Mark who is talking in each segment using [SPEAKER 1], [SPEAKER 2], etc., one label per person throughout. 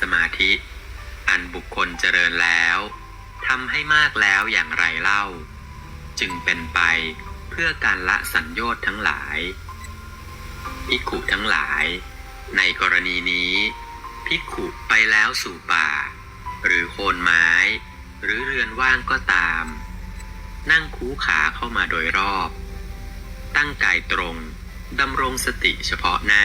[SPEAKER 1] สมาธิ อันบุคคลเจริญแล้วทำให้มากแล้วอย่างไรเล่า จึงเป็นไปเพื่อการละสัญโยชน์ทั้งหลายภิกขุทั้งหลาย ในกรณีนี้ภิกขุไปแล้วสู่ป่า หรือโคนไม้ หรือเรือนว่างก็ตาม นั่งคูขาเข้ามาโดยรอบ ตั้งกายตรงดำรงสติเฉพาะหน้า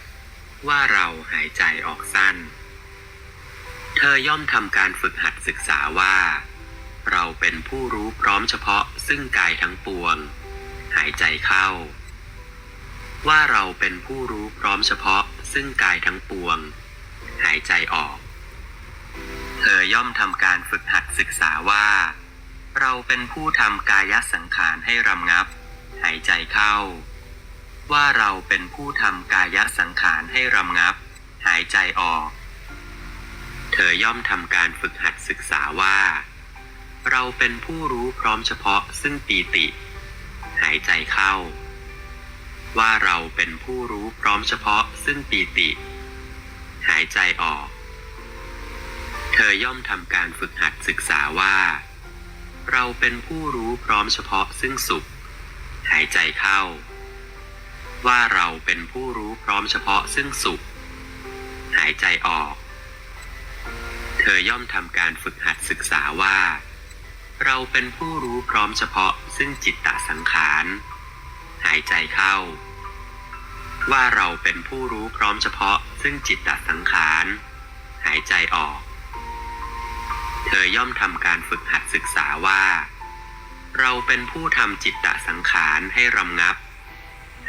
[SPEAKER 1] ว่าเราหายใจออกสั้น เธอย่อมทำการฝึกหัดศึกษาว่า เราเป็นผู้รู้พร้อมเฉพาะซึ่งกายทั้งปวง หายใจเข้า ว่าเราเป็นผู้รู้พร้อมเฉพาะซึ่งกายทั้งปวง หายใจออก เธอย่อมทำการฝึกหัดศึกษาว่า เราเป็นผู้ทำกายสังขารให้รำงับ หายใจเข้า ว่าเราเป็นผู้ทำกายสังขารให้รำงับ หายใจออก เธอย่อมทำการฝึกหัดศึกษาว่า เราเป็นผู้รู้พร้อมเฉพาะซึ่งปีติ หายใจเข้า ว่าเราเป็นผู้รู้พร้อมเฉพาะซึ่งปีติ หายใจออก เธอย่อมทำการฝึกหัดศึกษาว่า เราเป็นผู้รู้พร้อมเฉพาะซึ่งสุข หายใจเข้า ว่าเราเป็นผู้รู้พร้อมเฉพาะซึ่งสุข หายใจออก เธอย่อมทำการฝึกหัดศึกษาว่า เราเป็นผู้รู้พร้อมเฉพาะซึ่งจิตตสังขาร หายใจเข้า ว่าเราเป็นผู้รู้พร้อมเฉพาะซึ่งจิตตสังขาร หายใจออก เธอย่อมทำการฝึกหัดศึกษาว่า เราเป็นผู้ทำจิตตสังขารให้รำงับ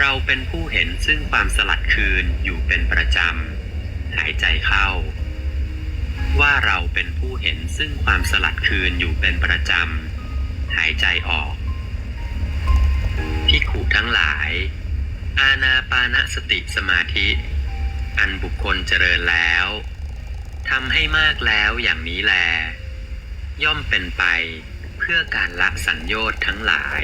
[SPEAKER 1] เราเป็นผู้เห็นซึ่งความสลัดคืนอยู่เป็นประจำ หายใจเข้า ว่าเราเป็นผู้เห็นซึ่งความสลัดคืนอยู่เป็นประจำ หายใจออกพิกขุทั้งหลาย อาณาปานสติสมาธิ อันบุคคลเจริญแล้วทำให้มากแล้วอย่างนี้แล ย่อมเป็นไปเพื่อการละสัญโยชน์ทั้งหลาย